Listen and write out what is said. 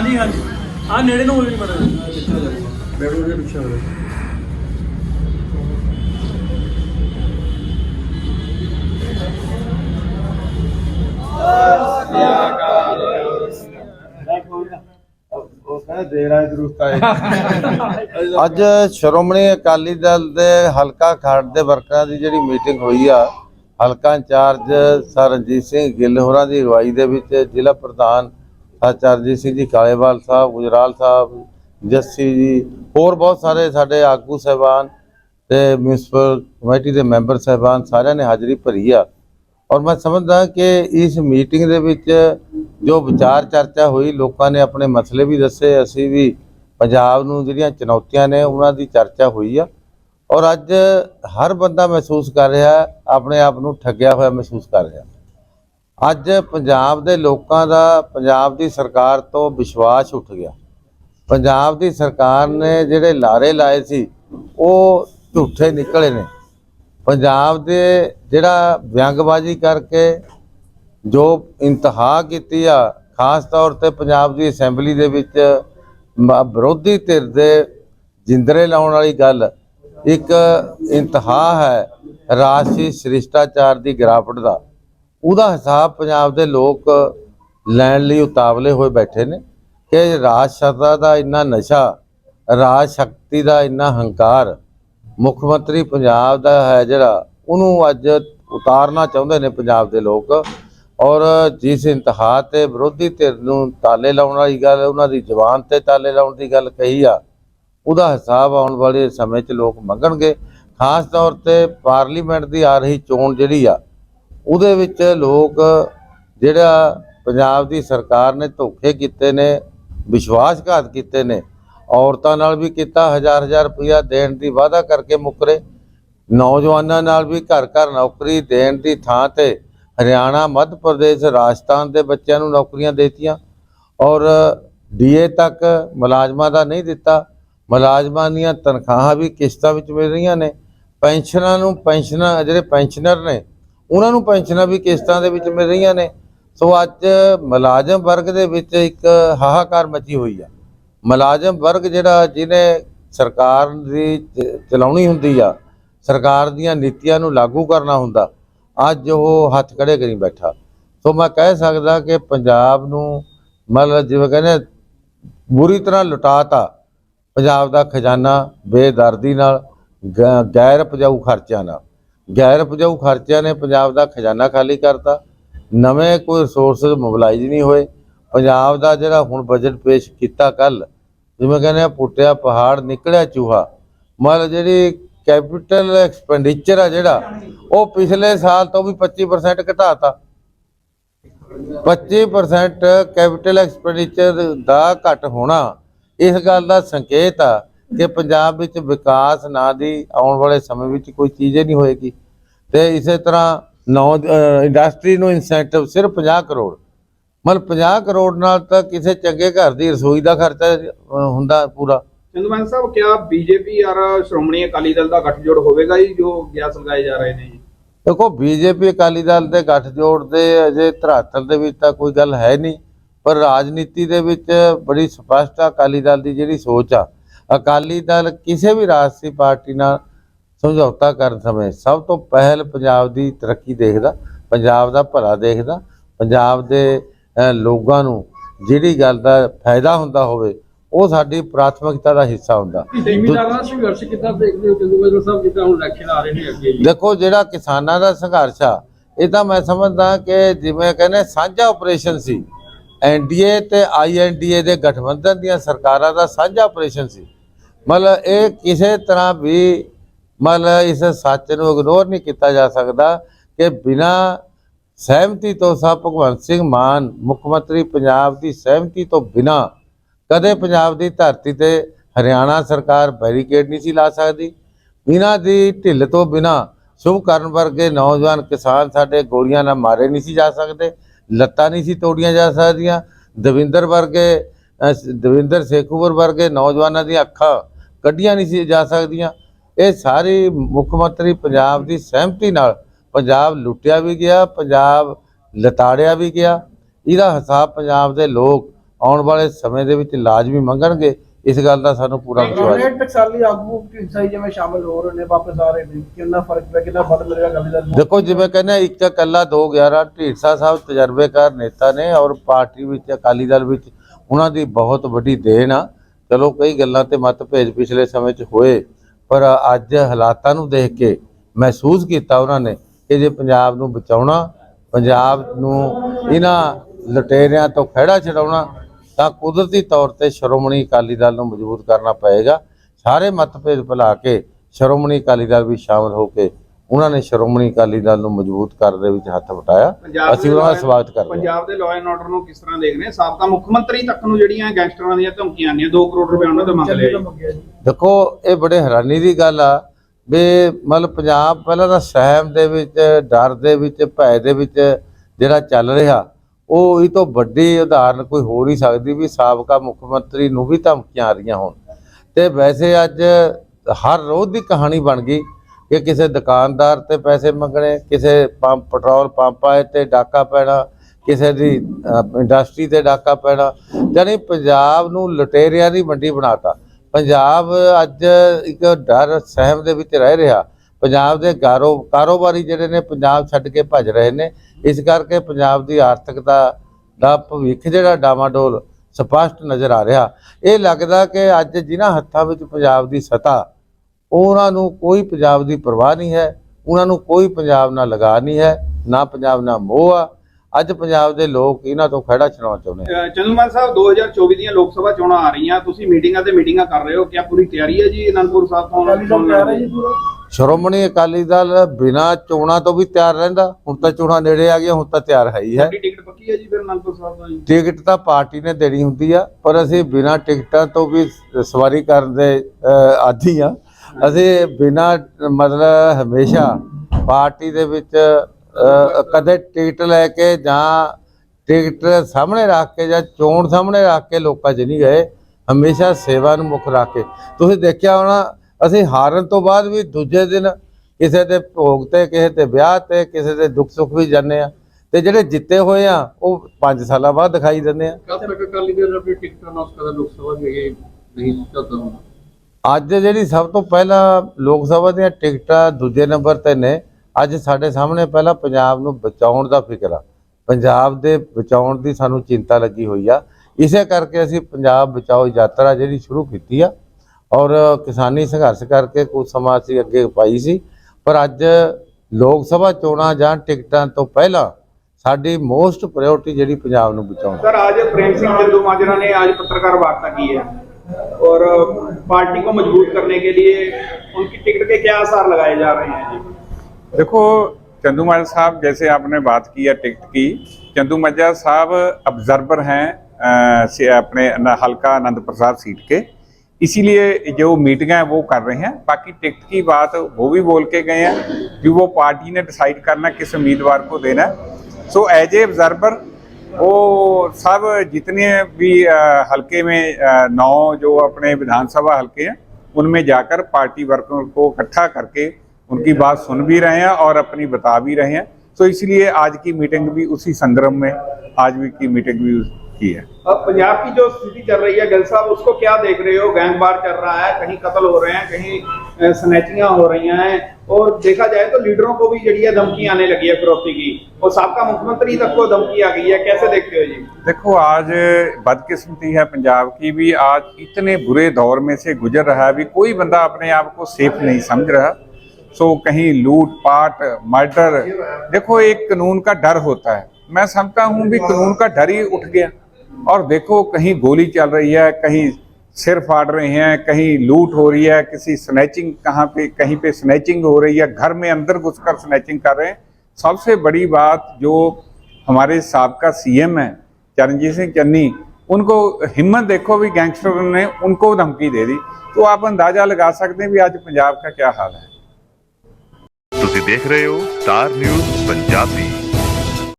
ਹਾਂਜੀ ਹਾਂਜੀ। ਆ ਨੇੜੇ ਨੂੰ ਹੋਈ ਮੜਾ ਬੈਠੋ ਦੇ ਪਿੱਛੇ ਹੋ ਅੱਜ ਸ਼੍ਰੋਮਣੀ ਅਕਾਲੀ ਦਲ ਦੇ ਹਲਕਾ ਖੜ ਦੇ ਵਰਕਰਾਂ ਦੀ ਜਿਹੜੀ ਮੀਟਿੰਗ ਹੋਈ ਆ ਹਲਕਾ ਇੰਚਾਰਜ ਸਰ ਰਣਜੀਤ ਸਿੰਘ ਗਿੱਲ ਹੋਰਾਂ ਦੀ ਅਗਵਾਈ ਦੇ ਵਿੱਚ ਜ਼ਿਲ੍ਹਾ ਪ੍ਰਧਾਨ ਸਰ ਚਰਨਜੀਤ ਸਿੰਘ ਜੀ, ਕਾਲੇਵਾਲ ਸਾਹਿਬ, ਗੁਜਰਾਲ ਸਾਹਿਬ, ਜੱਸੀ ਜੀ, ਹੋਰ ਬਹੁਤ ਸਾਰੇ ਸਾਡੇ ਆਗੂ ਸਹਿਬਾਨ ਤੇ ਮਿਊਨਿਸਪਲ ਕਮੇਟੀ ਦੇ ਮੈਂਬਰ ਸਹਿਬਾਨ ਸਾਰਿਆਂ ਨੇ ਹਾਜ਼ਰੀ ਭਰੀ ਆ। ਔਰ ਮੈਂ ਸਮਝਦਾ ਕਿ ਇਸ ਮੀਟਿੰਗ ਦੇ ਵਿੱਚ ਜੋ ਵਿਚਾਰ ਚਰਚਾ ਹੋਈ, ਲੋਕਾਂ ਨੇ ਆਪਣੇ ਮਸਲੇ ਵੀ ਦੱਸੇ, ਅਸੀਂ ਵੀ ਪੰਜਾਬ ਨੂੰ ਜਿਹੜੀਆਂ ਚੁਣੌਤੀਆਂ ਨੇ ਉਹਨਾਂ ਦੀ ਚਰਚਾ ਹੋਈ ਆ। ਔਰ ਅੱਜ ਹਰ ਬੰਦਾ ਮਹਿਸੂਸ ਕਰ ਰਿਹਾ, ਆਪਣੇ ਆਪ ਨੂੰ ਠੱਗਿਆ ਹੋਇਆ ਮਹਿਸੂਸ ਕਰ ਰਿਹਾ। ਅੱਜ ਪੰਜਾਬ ਦੇ ਲੋਕਾਂ ਦਾ, ਪੰਜਾਬ ਦੀ ਸਰਕਾਰ ਤੋਂ ਵਿਸ਼ਵਾਸ ਉੱਠ ਗਿਆ। ਪੰਜਾਬ ਦੀ ਸਰਕਾਰ ਨੇ ਜਿਹੜੇ ਲਾਰੇ ਲਾਏ ਸੀ, ਉਹ ਝੂਠੇ ਨਿਕਲੇ ਨੇ। ਪੰਜਾਬ ਦੇ ਜਿਹੜਾ ਵਿਅੰਗਬਾਜ਼ੀ ਕਰਕੇ ਜੋ ਇੰਤਹਾ ਕੀਤੀ ਆ, ਖਾਸ ਤੌਰ ਤੇ ਪੰਜਾਬ ਦੀ ਅਸੈਂਬਲੀ ਦੇ ਵਿੱਚ ਮ- ਵਿਰੋਧੀ ਧਿਰ ਦੇ ਜਿੰਦਰੇ ਲਾਉਣ ਵਾਲੀ ਗੱਲ, ਇੱਕ ਇੰਤਹਾ ਹੈ ਰਾਸ਼ੀ ਸ਼੍ਰਿਸ਼ਟਾਚਾਰ ਦੀ ਗਿਰਾਵਟ ਦਾ। ਉਹਦਾ ਹਿਸਾਬ ਪੰਜਾਬ ਦੇ ਲੋਕ ਲੈਣ ਲਈ ਉਤਾਵਲੇ ਹੋਏ ਬੈਠੇ ਨੇ ਕਿ ਰਾਜ ਸੱਤਾ ਦਾ ਇੰਨਾ ਨਸ਼ਾ, ਰਾਜ ਸ਼ਕਤੀ ਦਾ ਇੰਨਾ ਹੰਕਾਰ ਮੁੱਖ ਮੰਤਰੀ ਪੰਜਾਬ ਦਾ ਹੈ ਜਿਹੜਾ, ਉਹਨੂੰ ਅੱਜ ਉਤਾਰਨਾ ਚਾਹੁੰਦੇ ਨੇ ਪੰਜਾਬ ਦੇ ਲੋਕ। ਔਰ ਜਿਸ ਇੰਤਹਾ ਤੇ ਵਿਰੋਧੀ ਧਿਰ ਨੂੰ ਤਾਲੇ ਲਾਉਣ ਵਾਲੀ ਗੱਲ, ਉਹਨਾਂ ਦੀ ਜ਼ੁਬਾਨ ਤੇ ਤਾਲੇ ਲਾਉਣ ਦੀ ਗੱਲ ਕਹੀ ਆ, ਉਹਦਾ ਹਿਸਾਬ ਆਉਣ ਵਾਲੇ ਸਮੇਂ 'ਚ ਲੋਕ ਮੰਗਣਗੇ। ਖਾਸ ਤੌਰ ਤੇ ਪਾਰਲੀਮੈਂਟ ਦੀ ਆ ਰਹੀ ਚੋਣ ਜਿਹੜੀ ਆ ਉਹਦੇ ਵਿੱਚ ਲੋਕ ਜਿਹੜਾ ਪੰਜਾਬ ਦੀ ਸਰਕਾਰ ਨੇ ਧੋਖੇ ਕੀਤੇ ਨੇ, ਵਿਸ਼ਵਾਸਘਾਤ ਕੀਤੇ ਨੇ, ਔਰਤਾਂ ਨਾਲ ਵੀ ਕੀਤਾ, ਹਜ਼ਾਰ ਹਜ਼ਾਰ ਰੁਪਇਆ ਦੇਣ ਦੀ ਵਾਅਦਾ ਕਰਕੇ ਮੁੱਕਰੇ ਨੌਜਵਾਨਾਂ ਨਾਲ ਵੀ ਘਰ ਘਰ ਨੌਕਰੀ ਦੇਣ ਦੀ ਥਾਂ ਤੇ ਹਰਿਆਣਾ, ਮੱਧ ਪ੍ਰਦੇਸ਼, ਰਾਜਸਥਾਨ ਦੇ ਬੱਚਿਆਂ ਨੂੰ ਨੌਕਰੀਆਂ ਦੇਤੀਆਂ ਔਰ ਡੀਏ ਤੱਕ ਮੁਲਾਜ਼ਮਾਂ ਦਾ ਨਹੀਂ ਦਿੱਤਾ। ਮੁਲਾਜ਼ਮਾਂ ਦੀਆਂ ਤਨਖਾਹਾਂ ਵੀ ਕਿਸ਼ਤਾਂ ਵਿੱਚ ਮਿਲ ਰਹੀਆਂ ਨੇ। ਪੈਨਸ਼ਨਾਂ ਨੂੰ ਪੈਨਸ਼ਨਾਂ, ਜਿਹੜੇ ਪੈਨਸ਼ਨਰ ਨੇ ਉਹਨਾਂ ਨੂੰ ਪੈਨਸ਼ਨਾਂ ਵੀ ਕਿਸ਼ਤਾਂ ਦੇ ਵਿੱਚ ਮਿਲ ਰਹੀਆਂ ਨੇ। ਸੋ ਅੱਜ ਮੁਲਾਜ਼ਮ ਵਰਗ ਦੇ ਵਿੱਚ ਇੱਕ ਹਾਹਾਕਾਰ ਮਚੀ ਹੋਈ ਆ। ਮੁਲਾਜ਼ਮ ਵਰਗ ਜਿਹੜਾ ਜਿਹਨੇ ਸਰਕਾਰ ਦੀ ਚਲਾਉਣੀ ਹੁੰਦੀ ਆ, ਸਰਕਾਰ ਦੀਆਂ ਨੀਤੀਆਂ ਨੂੰ ਲਾਗੂ ਕਰਨਾ ਹੁੰਦਾ, ਅੱਜ ਉਹ ਹੱਥ ਖੜੇ ਕਰੀ ਬੈਠਾ। ਸੋ ਮੈਂ ਕਹਿ ਸਕਦਾ ਕਿ ਪੰਜਾਬ ਨੂੰ ਮਤਲਬ ਜਿਵੇਂ ਕਹਿੰਦੇ ਬੁਰੀ ਤਰ੍ਹਾਂ ਲੁਟਾਤਾ, ਪੰਜਾਬ ਦਾ ਖਜ਼ਾਨਾ ਬੇਦਰਦੀ ਨਾਲ ਗੈਰ ਉਪਜਾਊ ਖਰਚਿਆਂ ਨਾਲ। ਗੈਰ ਉਪਜਾਊ ਖਰਚਿਆਂ ਨੇ ਪੰਜਾਬ ਦਾ ਖਜ਼ਾਨਾ ਖਾਲੀ ਕਰਤਾ। ਨਵੇਂ ਕੋਈ ਰਿਸੋਰਸਸ ਮੋਬਿਲਾਈਜ਼ ਨਹੀਂ ਹੋਏ। ਪੰਜਾਬ ਦਾ ਜਿਹੜਾ ਹੁਣ ਬਜਟ ਪੇਸ਼ ਕੀਤਾ ਕੱਲ ਜਿਵੇਂ ਕਹਿੰਦੇ ਆ, ਪੁੱਟਿਆ ਪਹਾੜ, ਨਿਕਲਿਆ ਚੂਹਾ। ਮਤਲਬ ਜਿਹੜੀ ਕੈਪੀਟਲ ਐਕਸਪੈਂਡੀਚਰ ਆ ਜਿਹੜਾ, ਉਹ ਪਿਛਲੇ ਸਾਲ ਤੋਂ ਵੀ 25% ਘਟਾਤਾ। 25% ਕੈਪੀਟਲ ਐਕਸਪੈਂਡੀਚਰ ਦਾ ਘਟ ਹੋਣਾ, ਇਸ ਗੱਲ ਦਾ ਸੰਕੇਤ ਆ ਕਿ ਪੰਜਾਬ ਵਿੱਚ ਵਿਕਾਸ ਨਾ ਦੀ ਆਉਣ ਵਾਲੇ ਸਮੇਂ ਵਿੱਚ ਕੋਈ ਚੀਜ਼ ਨਹੀਂ ਹੋਏਗੀ। ਤੇ ਇਸੇ ਤਰ੍ਹਾਂ ਨੌ ਇੰਡਸਟਰੀ ਨੂੰ ਇਨਸੈਂਟਿਵ ਸਿਰਫ 50 ਕਰੋੜ। ਮਤਲਬ 50 ਕਰੋੜ ਨਾਲ ਤਾਂ ਕਿਸੇ ਚੰਗੇ ਘਰ ਦੀ ਰਸੋਈ ਦਾ ਖਰਚਾ ਹੁੰਦਾ ਪੂਰਾ। ਚੰਦੂਮਾਨ ਸਾਹਿਬ ਕਿਆ ਬੀਜੇਪੀ ਔਰ ਸ਼੍ਰੋਮਣੀ ਅਕਾਲੀ ਦਲ ਦਾ ਗੱਠਜੋੜ ਹੋਵੇਗਾ ਜੀ ਜੋ ਗਿਆਸ ਲਗਾਏ ਜਾ ਰਹੇ ਨੇ ਜੀ? ਦੇਖੋ ਬੀਜੇਪੀ ਅਕਾਲੀ ਦਲ ਦੇ ਗੱਠਜੋੜ ਦੇ ਅਜੇ ਧਰਾਤਲ ਦੇ ਵਿੱਚ ਤਾਂ ਕੋਈ ਗੱਲ ਹੈ ਨਹੀਂ ਪਰ ਰਾਜਨੀਤੀ ਦੇ ਵਿੱਚ ਬੜੀ ਸਪਸ਼ਟ ਅਕਾਲੀ ਦਲ ਦੀ ਜਿਹੜੀ ਸੋਚ ਆ। ਅਕਾਲੀ ਦਲ ਕਿਸੇ ਵੀ ਰਾਜਸੀ ਪਾਰਟੀ ਨਾਲ ਸਮਝੌਤਾ ਕਰਨ ਸਮੇਂ ਸਭ ਤੋਂ ਪਹਿਲ ਪੰਜਾਬ ਦੀ ਤਰੱਕੀ ਦੇਖਦਾ ਪੰਜਾਬ ਦਾ ਭਲਾ ਦੇਖਦਾ ਪੰਜਾਬ ਦੇ ਲੋਕਾਂ ਨੂੰ ਜਿਹੜੀ ਗੱਲ ਦਾ ਫਾਇਦਾ ਹੁੰਦਾ ਹੋਵੇ ਉਹ ਸਾਡੀ ਪ੍ਰਾਥਮਿਕਤਾ ਦਾ ਹਿੱਸਾ ਹੁੰਦਾ। ਦੇਖੋ ਜਿਹੜਾ ਕਿਸਾਨਾਂ ਦਾ ਸੰਘਰਸ਼ ਆ ਇਹ ਤਾਂ ਮੈਂ ਸਮਝਦਾ ਕਿ ਜਿਵੇਂ ਕਹਿੰਦੇ ਸਾਂਝਾ ਆਪਰੇਸ਼ਨ ਸੀ। ਐਨਡੀਏ ਤੇ ਆਈਐਨਡੀਏ ਦੇ ਗਠਬੰਧਨ ਦੀਆਂ ਸਰਕਾਰਾਂ ਦਾ ਸਾਂਝਾ ਆਪਰੇਸ਼ਨ ਸੀ। ਮਤਲਬ ਇਹ ਕਿਸੇ ਤਰ੍ਹਾਂ ਵੀ ਮਤਲਬ ਇਸ ਸੱਚ ਨੂੰ ਇਗਨੋਰ ਨਹੀਂ ਕੀਤਾ ਜਾ ਸਕਦਾ ਕਿ ਬਿਨਾ ਸਹਿਮਤੀ ਤੋਂ ਸਭ ਭਗਵੰਤ ਸਿੰਘ ਮਾਨ ਮੁੱਖ ਮੰਤਰੀ ਪੰਜਾਬ ਦੀ ਸਹਿਮਤੀ ਤੋਂ ਬਿਨਾ ਕਦੇ ਪੰਜਾਬ ਦੀ ਧਰਤੀ ਤੇ ਹਰਿਆਣਾ ਸਰਕਾਰ ਬੈਰੀਕੇਡ ਨਹੀਂ ਸੀ ਲਾ ਸਕਦੀ। ਇਹਨਾਂ ਦੀ ਢਿੱਲ ਤੋਂ ਬਿਨਾ ਸ਼ੁਭ ਕਰਨ ਵਰਗੇ ਨੌਜਵਾਨ ਕਿਸਾਨ ਸਾਡੇ ਗੋਲੀਆਂ ਨਾਲ ਮਾਰੇ ਨਹੀਂ ਸੀ ਜਾ ਸਕਦੇ, ਲੱਤਾਂ ਨਹੀਂ ਸੀ ਤੋੜੀਆਂ ਜਾ ਸਕਦੀਆਂ। ਦਵਿੰਦਰ ਵਰਗੇ ਦਵਿੰਦਰ ਸੇਖੂਵਰ ਵਰਗੇ ਨੌਜਵਾਨਾਂ ਦੀਆਂ ਅੱਖਾਂ ਕੱਢੀਆਂ ਨਹੀਂ ਸੀ ਜਾ ਸਕਦੀਆਂ। ਇਹ ਸਾਰੀ ਮੁੱਖ ਮੰਤਰੀ ਪੰਜਾਬ ਦੀ ਸਹਿਮਤੀ ਨਾਲ ਪੰਜਾਬ ਲੁੱਟਿਆ ਵੀ ਗਿਆ ਪੰਜਾਬ ਲਤਾੜਿਆ ਵੀ ਗਿਆ। ਇਹਦਾ ਹਿਸਾਬ ਪੰਜਾਬ ਦੇ ਲੋਕ ਆਉਣ ਵਾਲੇ ਸਮੇਂ ਦੇ ਵਿੱਚ ਲਾਜ਼ਮੀ ਮੰਗਣਗੇ। ਇਸ ਗੱਲ ਦਾ ਸਾਨੂੰ ਪੂਰਾ ਵਿਸ਼ਵਾਸ ਹੈ ਟਕਸਾਲੀ ਆਗੂ ਢੀਂਡਸਾ ਜੀ ਜਿਵੇਂ ਸ਼ਾਮਲ ਹੋ ਰਹੇ ਨੇ ਵਾਪਸ ਆ ਰਹੇ ਨੇ। ਕਿੰਨਾ ਫ਼ਰਕ ਪਿਆ ਕਿੰਨਾ ਫ਼ਰਕ ਮਿਲੇਗਾ ਗੱਲ ਦਾ? ਦੇਖੋ ਜਿਵੇਂ ਕਹਿੰਦੇ ਇੱਕ ਇਕੱਲਾ 211 ਢੀਂਡਸਾ ਸਾਹਿਬ ਤਜਰਬੇਕਾਰ ਨੇਤਾ ਨੇ ਔਰ ਪਾਰਟੀ ਵਿੱਚ ਅਕਾਲੀ ਦਲ ਵਿੱਚ ਉਹਨਾਂ ਦੀ ਬਹੁਤ ਵੱਡੀ ਦੇਣ ਆ। ਚਲੋ ਕਈ ਗੱਲਾਂ ਤੇ ਮਤਭੇਦ ਪਿਛਲੇ ਸਮੇਂ 'ਚ ਹੋਏ, ਪਰ ਅੱਜ ਹਾਲਾਤਾਂ ਨੂੰ ਦੇਖ ਕੇ ਮਹਿਸੂਸ ਕੀਤਾ ਉਹਨਾਂ ਨੇ ਕਿ ਜੇ ਪੰਜਾਬ ਨੂੰ ਬਚਾਉਣਾ, ਪੰਜਾਬ ਨੂੰ ਇਹਨਾਂ ਲਟੇਰਿਆਂ ਤੋਂ ਖੜਾ ਛਡਾਉਣਾ, ਤਾਂ ਕੁਦਰਤੀ ਤੌਰ ਤੇ ਸ਼੍ਰੋਮਣੀ ਅਕਾਲੀ ਦਲ ਨੂੰ ਮਜ਼ਬੂਤ ਕਰਨਾ ਪਏਗਾ। ਸਾਰੇ ਮਤਭੇਦ ਭੁਲਾ ਕੇ ਸ਼੍ਰੋਮਣੀ ਅਕਾਲੀ ਦਲ ਵੀ ਸ਼ਾਮਲ ਹੋ ਕੇ ਉਹਨਾਂ ਨੇ ਸ਼੍ਰੋਮਣੀ ਅਕਾਲੀ ਦਲ ਨੂੰ ਮਜ਼ਬੂਤ ਕਰਨ ਦੇ ਵਿੱਚ ਹੱਥ ਵਟਾਇਆ। ਅਸੀਂ ਦੇ ਉਹਨਾਂ ਦਾ ਸਵਾਗਤ ਕਰਦੇ ਹਾਂ। ਪੰਜਾਬ ਦੇ ਲਾਅ ਐਂਡ ਆਰਡਰ ਨੂੰ ਕਿਸ ਤਰ੍ਹਾਂ ਦੇਖ ਰਹੇ ਆ? ਸਾਬਕਾ ਮੁੱਖ ਮੰਤਰੀ ਤੱਕ ਨੂੰ ਜਿਹੜੀਆਂ ਗੈਂਗਸਟਰਾਂ ਦੀਆਂ ਧਮਕੀਆਂ ਆਉਂਦੀਆਂ 2 ਕਰੋੜ ਰੁਪਏ ਉਹਨਾਂ ਤੋਂ ਮੰਗ ਲਿਆ ਦੇਖੋ ਇਹ ਬੜੇ ਹੈਰਾਨੀ ਦੀ ਗੱਲ ਆ ਵੀ ਮਤਲਬ ਪੰਜਾਬ ਪਹਿਲਾਂ ਤਾਂ ਸਹਿਮ ਦੇ ਵਿੱਚ ਡਰ ਦੇ ਵਿੱਚ ਭੈ ਦੇ ਵਿੱਚ ਜਿਹੜਾ ਚੱਲ ਰਿਹਾ ਉਹ ਇਹ ਤੋਂ ਵੱਡੀ ਉਦਾਹਰਨ ਕੋਈ ਹੋ ਨਹੀਂ ਸਕਦੀ ਵੀ ਸਾਬਕਾ ਮੁੱਖ ਮੰਤਰੀ ਨੂੰ ਵੀ ਧਮਕੀਆਂ ਆ ਰਹੀਆਂ ਹੋਣ। ਤੇ ਵੈਸੇ ਅੱਜ ਹਰ ਰੋਜ਼ ਦੀ ਕਹਾਣੀ ਬਣ ਗਈ। ਕਿ ਕਿਸੇ ਦੁਕਾਨਦਾਰ ਤੇ ਪੈਸੇ ਮੰਗਣੇ, ਕਿਸੇ ਪੰਪ, ਪੈਟਰੋਲ ਪੰਪ ਆਏ ਤੇ ਡਾਕਾ ਪੈਣਾ, ਕਿਸੇ ਦੀ ਇੰਡਸਟਰੀ ਤੇ ਡਾਕਾ ਪੈਣਾ। ਜਾਣੀ ਪੰਜਾਬ ਨੂੰ ਲੁਟੇਰਿਆਂ ਦੀ ਮੰਡੀ ਬਣਾਤਾ। ਪੰਜਾਬ ਅੱਜ ਇੱਕ ਡਰ ਸਹਿਮ ਦੇ ਵਿੱਚ ਰਹਿ ਰਿਹਾ। ਪੰਜਾਬ ਦੇ ਕਾਰੋ, ਕਾਰੋਬਾਰੀ ਜਿਹੜੇ ਨੇ ਪੰਜਾਬ ਛੱਡ ਕੇ ਭੱਜ ਰਹੇ ਨੇ। ਇਸ ਕਰਕੇ ਪੰਜਾਬ ਦੀ ਆਰਥਿਕਤਾ ਦਾ ਭਵਿੱਖ ਜਿਹੜਾ ਡਾਮਾਡੋਲ ਸਪਸ਼ਟ ਨਜ਼ਰ ਆ ਰਿਹਾ। ਇਹ ਲੱਗਦਾ ਕਿ ਅੱਜ ਜਿਨ੍ਹਾਂ ਹੱਥਾਂ ਵਿੱਚ ਪੰਜਾਬ ਦੀ ਸਤਾ ਉਹਨਾਂ ਨੂੰ ਕੋਈ ਪੰਜਾਬ ਦੀ ਪਰਵਾਹ ਨਹੀਂ ਹੈ ਉਹਨਾਂ ਨੂੰ ਕੋਈ ਪੰਜਾਬ ਨਾਲ ਲਗਾ ਨਹੀਂ ਹੈ ਨਾ ਪੰਜਾਬ ਨਾਲ ਮੋਹ ਆ। ਅੱਜ ਪੰਜਾਬ ਦੇ ਲੋਕ ਇਹਨਾਂ ਤੋਂ ਖੜਾ ਛਡਾਉਣਾ ਚਾਹੁੰਦੇ ਚੰਦੂਮਾਨ ਸਾਹਿਬ 2024 ਦੀਆਂ ਲੋਕ ਸਭਾ ਚੋਣਾਂ ਆ ਰਹੀਆਂ ਤੁਸੀਂ ਮੀਟਿੰਗਾਂ ਤੇ ਮੀਟਿੰਗਾਂ ਕਰ ਰਹੇ ਹੋ ਕਿਆ ਪੂਰੀ ਤਿਆਰੀ ਹੈ ਜੀ ਅਨੰਦਪੁਰ ਸਾਹਿਬ ਤੋਂ? ਅਕਾਲੀ ਦਲ ਤਿਆਰ ਹੈ ਜੀ ਪੂਰਾ। ਸ਼੍ਰੋਮਣੀ ਅਕਾਲੀ ਦਲ ਬਿਨਾਂ ਚੋਣਾਂ ਤੋਂ ਵੀ ਤਿਆਰ ਰਹਿੰਦਾ ਹੁਣ ਤਾਂ ਚੋਣਾਂ ਨੇੜੇ ਆ ਗਈਆਂ ਹੁਣ ਤਾਂ ਤਿਆਰ ਹੈ ਹੀ ਹੈ। ਟਿਕਟ ਪੱਕੀ ਹੈ ਜੀ ਫਿਰ ਅਨੰਦਪੁਰ ਸਾਹਿਬ ਤੋਂ ਜੀ? ਟਿਕਟ ਤਾਂ ਪਾਰਟੀ ਨੇ ਦੇਣੀ ਹੁੰਦੀ ਆ ਪਰ ਅਸੀਂ ਬਿਨਾਂ ਟਿਕਟਾਂ ਤੋਂ ਵੀ ਸਵਾਰੀ ਕਰਨ ਦੇ ਆਦੀ ਆ। ਅਸੀਂ ਬਿਨਾਂ ਮਤਲਬ ਹਮੇਸ਼ਾ ਪਾਰਟੀ ਦੇ ਵਿੱਚ ਕਦੇ ਟਿਕਟ ਲੈ ਕੇ ਜਾਂ ਟਿਕਟ ਸਾਹਮਣੇ ਰੱਖ ਕੇ ਜਾਂ ਚੋਣ ਸਾਹਮਣੇ ਰੱਖ ਕੇ ਲੋਕਾਂ 'ਚ ਨਹੀਂ ਗਏ, ਹਮੇਸ਼ਾ ਸੇਵਾ ਨੂੰ ਮੁੱਖ ਰੱਖ ਕੇ। ਤੁਸੀਂ ਦੇਖਿਆ ਹੋਣਾ, ਅਸੀਂ ਹਾਰਨ ਤੋਂ ਬਾਅਦ ਵੀ ਦੂਜੇ ਦਿਨ ਕਿਸੇ ਦੇ ਭੋਗ ਤੇ, ਕਿਸੇ ਤੇ ਵਿਆਹ ਤੇ, ਕਿਸੇ ਦੇ ਦੁੱਖ ਸੁੱਖ ਵੀ ਜਾਂਦੇ ਆ। ਤੇ ਜਿਹੜੇ ਜਿੱਤੇ ਹੋਏ ਆ, ਉਹ 5 ਸਾਲਾਂ ਬਾਅਦ ਦਿਖਾਈ ਦਿੰਦੇ ਆ। ਕਦ ਤੱਕ ਅਕਾਲੀ ਦਲ ਆਪਣੀ ਟਿਕਟ ਅਨਾਉਂਸ ਕਰਦਾ ਲੋਕ ਸਭਾ ਦੀ ਇਹ ਨਹੀਂ ਚੱਲਦਾ ਅੱਜ ਦੇ ਜਿਹੜੀ ਸਭ ਤੋਂ ਪਹਿਲਾਂ ਲੋਕ ਸਭਾ ਦੀਆਂ ਟਿਕਟਾਂ ਦੂਜੇ ਨੰਬਰ ਤੇ ਨੇ, ਅੱਜ ਸਾਡੇ ਸਾਹਮਣੇ ਪਹਿਲਾਂ ਪੰਜਾਬ ਨੂੰ ਬਚਾਉਣ ਦਾ ਫਿਕਰ ਆ। ਪੰਜਾਬ ਦੇ ਬਚਾਉਣ ਦੀ ਸਾਨੂੰ ਚਿੰਤਾ ਲੱਗੀ ਹੋਈ ਆ। ਇਸੇ ਕਰਕੇ ਅਸੀਂ ਪੰਜਾਬ ਬਚਾਓ ਯਾਤਰਾ ਜਿਹੜੀ ਸ਼ੁਰੂ ਕੀਤੀ ਆ। ਔਰ ਕਿਸਾਨੀ ਸੰਘਰਸ਼ ਕਰਕੇ ਕੁਝ ਸਮਾਂ ਅਸੀਂ ਅੱਗੇ ਪਾਈ ਸੀ। ਪਰ ਅੱਜ ਲੋਕ ਸਭਾ ਚੋਣਾਂ ਜਾਂ ਟਿਕਟਾਂ ਤੋਂ ਪਹਿਲਾਂ ਸਾਡੀ ਮੋਸਟ ਪ੍ਰਾਇੋਰਟੀ ਜਿਹੜੀ ਪੰਜਾਬ ਨੂੰ ਬਚਾਉਣਾ ਸਰ, ਅੱਜ ਪ੍ਰੇਮ ਸਿੰਘ ਚੰਦੂ ਮਾਜਰਾ ਨੇ ਅੱਜ ਪੱਤਰਕਾਰ ਵਾਰਤਾ ਕੀ ਹੈ? ਔਰ पार्टी को मजबूत करने के लिए उनकी टिकट के क्या आसार लगाए जा रहे हैं जी देखो चंदू माजरा साहब जैसे आपने बात की है टिकट की चंदू माजरा साहब ऑब्जर्वर हैं अ, से अपने न- हल्का आनंद प्रसाद सीट के इसीलिए जो मीटिंग है वो कर रहे हैं बाकी टिकट की बात वो भी बोल के गए हैं कि वो पार्टी ने डिसाइड करना किस उम्मीदवार को देना है सो एज ए ऑब्जर्वर वो सब जितने भी हलके में नौ जो अपने विधानसभा हलके हैं, उनमें जाकर पार्टी वर्करों को इकट्ठा करके उनकी बात सुन भी रहे हैं और अपनी बता भी रहे हैं। तो इसलिए आज की मीटिंग भी उसी संदर्भ में, आज भी की मीटिंग भी की है। अब पंजाब की जो स्थिति चल रही है गल साहब उसको क्या देख रहे हो? गैंगवार चल रहा है कहीं कत्ल हो रहे हैं कहीं स्नैचिंग हो रही हैं। और देखा जाए तो लीडरों को भी जड़ी है धमकी आने लगी है फिरौती की। और साबका मुख्यमंत्री तक को धमकी आ गई है कैसे देखते हो जी? देखो आज बदकिस्मती है पंजाब की भी। आज इतने बुरे दौर में से गुजर रहा है भी कोई बंदा अपने आप को सेफ़ नहीं समझ रहा। सो कहीं लूट पाट मर्डर देखो एक कानून का डर होता है। मैं समझता हूँ भी कानून का डर ही उठ गया। और देखो कहीं गोली चल रही है कहीं सिर फाड़ रहे हैं कहीं लूट हो रही है किसी स्नैचिंग कहाँ पे कहीं पे स्नैचिंग हो रही है घर में अंदर घुसकर स्नैचिंग कर रहे हैं सबसे बड़ी बात जो हमारे सबका सीएम है चरणजीत सिंह चन्नी उनको हिम्मत देखो भी गैंगस्टरों ने उनको धमकी दे दी तो आप अंदाजा लगा सकते हैं भी आज पंजाब का क्या हाल है ਤੁਸੀਂ ਦੇਖ ਰਹੇ ਹੋ ਸਟਾਰ ਨਿਊਜ਼ ਪੰਜਾਬੀ